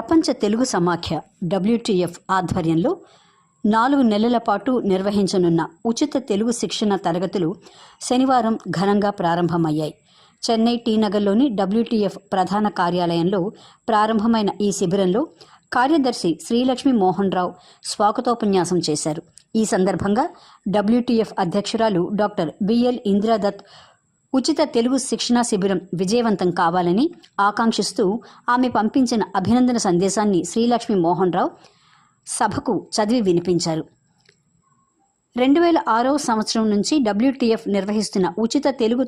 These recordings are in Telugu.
ప్రపంచ తెలుగు సమాఖ్య డబ్ల్యూటీఎఫ్ ఆధ్వర్యంలో నాలుగు నెలల పాటు నిర్వహించనున్న ఉచిత తెలుగు శిక్షణ తరగతులు శనివారం ఘనంగా ప్రారంభమయ్యాయి. చెన్నై టీ నగర్లోని డబ్ల్యూటీఎఫ్ ప్రధాన కార్యాలయంలో ప్రారంభమైన ఈ శిబిరంలో కార్యదర్శి శ్రీలక్ష్మి మోహన్ రావు స్వాగతోపన్యాసం చేశారు. ఈ సందర్భంగా డబ్ల్యూటీఎఫ్ అధ్యక్షురాలు డాక్టర్ బిఎల్ ఇందిరాదత్ ఉచిత తెలుగు శిక్షణా శిబిరం విజయవంతం కావాలని ఆకాంక్షిస్తూ ఆమె పంపించిన అభినందన సందేశాన్ని శ్రీలక్ష్మి మోహన్ రావు సభకు చదివి వినిపించారు. రెండు వేల ఆరవ సంవత్సరం నుంచి డబ్ల్యూటీఎఫ్ నిర్వహిస్తున్న ఉచిత తెలుగు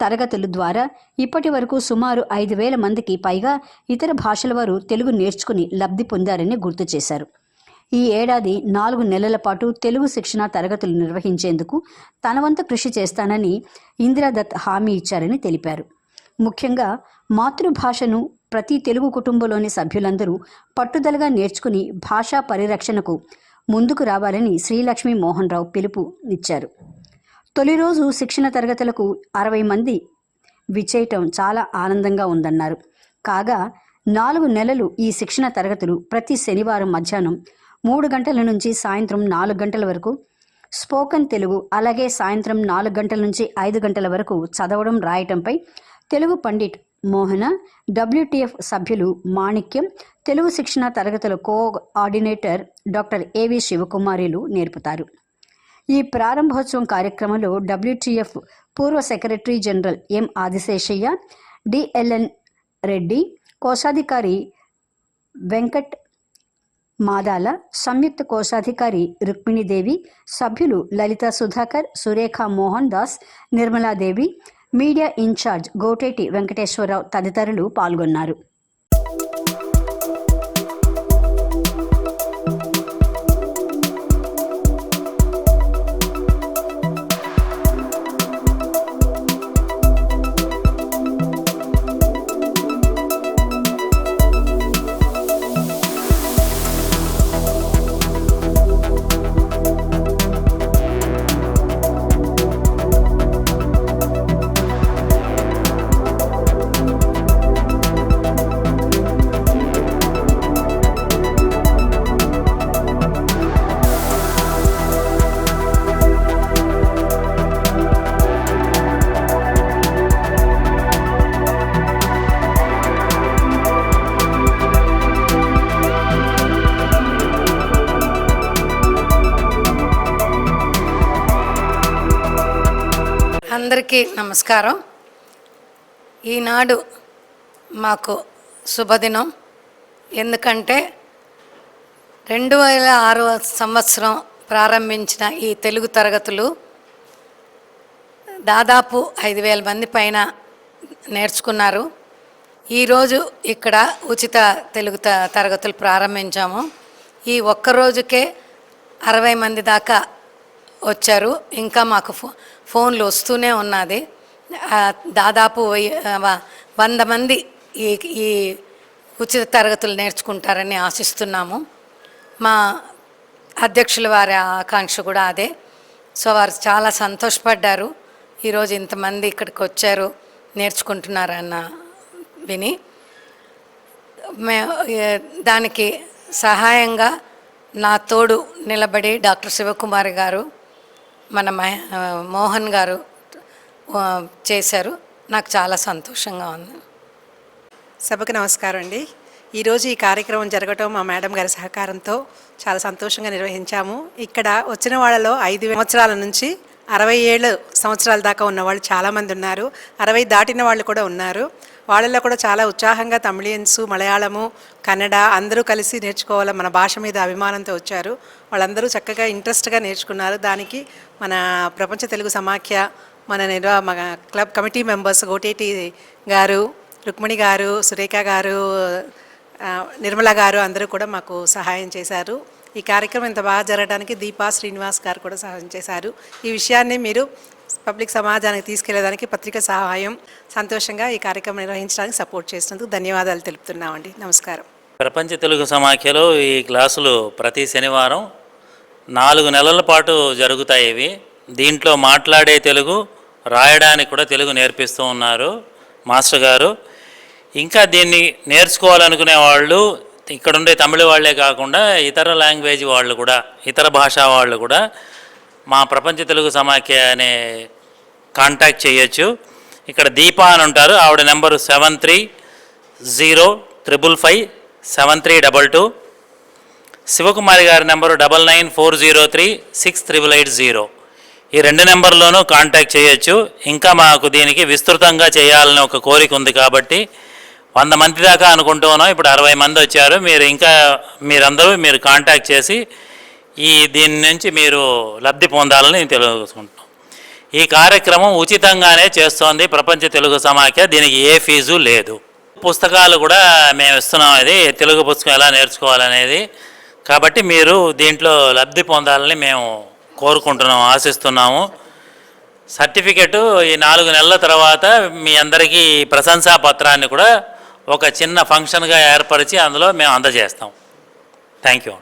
తరగతుల ద్వారా ఇప్పటి వరకు సుమారు ఐదు వేల మందికి పైగా ఇతర భాషల వారు తెలుగు నేర్చుకుని లబ్ధి పొందారని గుర్తు చేశారు. ఈ ఏడాది నాలుగు నెలల పాటు తెలుగు శిక్షణ తరగతులు నిర్వహించేందుకు తన వంతు కృషి చేస్తానని ఇందిరాదత్ హామీ ఇచ్చారని తెలిపారు. ముఖ్యంగా మాతృభాషను ప్రతి తెలుగు కుటుంబంలోని సభ్యులందరూ పట్టుదలగా నేర్చుకుని భాషా పరిరక్షణకు ముందుకు రావాలని శ్రీలక్ష్మీ మోహన్ రావు పిలుపు ఇచ్చారు. తొలి రోజు శిక్షణ తరగతులకు అరవై మంది విచ్చేయటం చాలా ఆనందంగా ఉందన్నారు. కాగా నాలుగు నెలలు ఈ శిక్షణ తరగతులు ప్రతి శనివారం మధ్యాహ్నం మూడు గంటల నుంచి సాయంత్రం నాలుగు గంటల వరకు స్పోకన్ తెలుగు అలాగే సాయంత్రం నాలుగు గంటల నుంచి ఐదు గంటల వరకు చదవడం రాయటంపై తెలుగు పండిట్ మోహన డబ్ల్యూటీఎఫ్ సభ్యులు మాణిక్యం తెలుగు శిక్షణ తరగతుల కోఆర్డినేటర్ డాక్టర్ ఏవి శివకుమారిలు నేర్పుతారు. ఈ ప్రారంభోత్సవం కార్యక్రమంలో డబ్ల్యూటీఎఫ్ పూర్వ secretary general M Adiseshaiah DLN Reddy కోశాధికారి వెంకట్ మాదాల సంయుక్త కోశాధికారి రుక్మిణీదేవి సభ్యులు లలిత సుధాకర్ సురేఖ మోహన్ దాస్ నిర్మలాదేవి మీడియా ఇన్ఛార్జ్ గోటేటి వెంకటేశ్వరరావు తదితరులు పాల్గొన్నారు. అందరికీ నమస్కారం. ఈనాడు మాకు శుభదినం. ఎందుకంటే రెండు వేల ఆరవ సంవత్సరం ప్రారంభించిన ఈ తెలుగు తరగతులు దాదాపు ఐదు వేల మంది పైన నేర్చుకున్నారు. ఈరోజు ఇక్కడ ఉచిత తెలుగు త- తరగతులు ప్రారంభించాము. ఈ ఒక్క రోజుకే అరవై మంది దాకా వచ్చారు. ఇంకా మాకు ఫో ఫోన్లు వస్తూనే ఉన్నది. దాదాపు వంద మంది ఈ ఈ ఉచిత తరగతులు నేర్చుకుంటారని ఆశిస్తున్నాము. మా అధ్యక్షుల వారి ఆకాంక్ష కూడా అదే. సో వారు చాలా సంతోషపడ్డారు. ఈరోజు ఇంతమంది ఇక్కడికి వచ్చారు నేర్చుకుంటున్నారన్న విని. మే దానికి సహాయంగా నా తోడు నిలబడి డాక్టర్ శివకుమారి గారు మన మహ- మోహన్ గారు చేశారు. నాకు చాలా సంతోషంగా ఉంది. సభకు నమస్కారం అండి. ఈరోజు ఈ కార్యక్రమం జరగటం మా మేడం గారి సహకారంతో చాలా సంతోషంగా నిర్వహించాము. ఇక్కడ వచ్చిన వాళ్ళలో ఐదు సంవత్సరాల నుంచి అరవై ఏళ్ళు సంవత్సరాల దాకా ఉన్న వాళ్ళు చాలామంది ఉన్నారు. అరవై దాటిన వాళ్ళు కూడా ఉన్నారు. వాళ్ళల్లో కూడా చాలా ఉత్సాహంగా తమిళియన్స్ మలయాళము కన్నడ అందరూ కలిసి నేర్చుకోవాలి మన భాష మీద అభిమానంతో వచ్చారు. వాళ్ళందరూ చక్కగా ఇంట్రెస్ట్గా నేర్చుకున్నారు. దానికి మన ప్రపంచ తెలుగు సమాఖ్య మన నిర్వా మన క్లబ్ కమిటీ మెంబర్స్ గోటేటి గారు రుక్మిణి గారు సురేఖ గారు నిర్మల గారు అందరూ కూడా మాకు సహాయం చేశారు. ఈ కార్యక్రమం ఇంత బాగా జరగడానికి దీపా శ్రీనివాస్ గారు కూడా సహాయం చేశారు. ఈ విషయాన్ని మీరు పబ్లిక్ సమాజానికి తీసుకెళ్ళేదానికి పత్రిక సహాయం సంతోషంగా ఈ కార్యక్రమం నిర్వహించడానికి సపోర్ట్ చేసినందుకు ధన్యవాదాలు తెలుపుతున్నామండి. నమస్కారం. ప్రపంచ తెలుగు సమాఖ్యలో ఈ క్లాసులు ప్రతి శనివారం నాలుగు నెలల పాటు జరుగుతాయి ఇవి. దీంట్లో మాట్లాడే తెలుగు రాయడానికి కూడా తెలుగు నేర్పిస్తూ ఉన్నారు మాస్టర్ గారు. ఇంకా దీన్ని నేర్చుకోవాలనుకునే వాళ్ళు ఇక్కడ ఉండే తమిళ వాళ్ళే కాకుండా ఇతర లాంగ్వేజ్ వాళ్ళు కూడా ఇతర భాషా వాళ్ళు కూడా మా ప్రపంచ తెలుగు సమాఖ్య అనే కాంటాక్ట్ చేయొచ్చు. ఇక్కడ దీపా అని ఉంటారు. ఆవిడ number seven three zero triple five seven three double two Sivakumari గారి number double nine four zero three six triple eight zero ఈ రెండు నెంబర్లోనూ కాంటాక్ట్ చేయొచ్చు. ఇంకా మాకు దీనికి విస్తృతంగా చేయాలని ఒక కోరిక ఉంది కాబట్టి వంద మంది దాకా అనుకుంటూ ఉన్నాం. ఇప్పుడు అరవై మంది వచ్చారు. మీరు ఇంకా మీరందరూ మీరు కాంటాక్ట్ చేసి ఈ దీని నుంచి మీరు లబ్ధి పొందాలని తెలుసుకుంటున్నాం ఈ కార్యక్రమం ఉచితంగానే చేస్తోంది ప్రపంచ తెలుగు సమాఖ్య దీనికి ఏ ఫీజు లేదు. పుస్తకాలు కూడా మేము ఇస్తున్నాం అది తెలుగు పుస్తకం ఎలా నేర్చుకోవాలనేది. కాబట్టి మీరు దీంట్లో లబ్ధి పొందాలని మేము కోరుకుంటున్నాము ఆశిస్తున్నాము. సర్టిఫికెట్ ఈ నాలుగు నెలల తర్వాత మీ అందరికీ ప్రశంసా పత్రాన్ని కూడా ఒక చిన్న ఫంక్షన్గా ఏర్పరిచి అందులో మేము అందజేస్తాం. Thank you.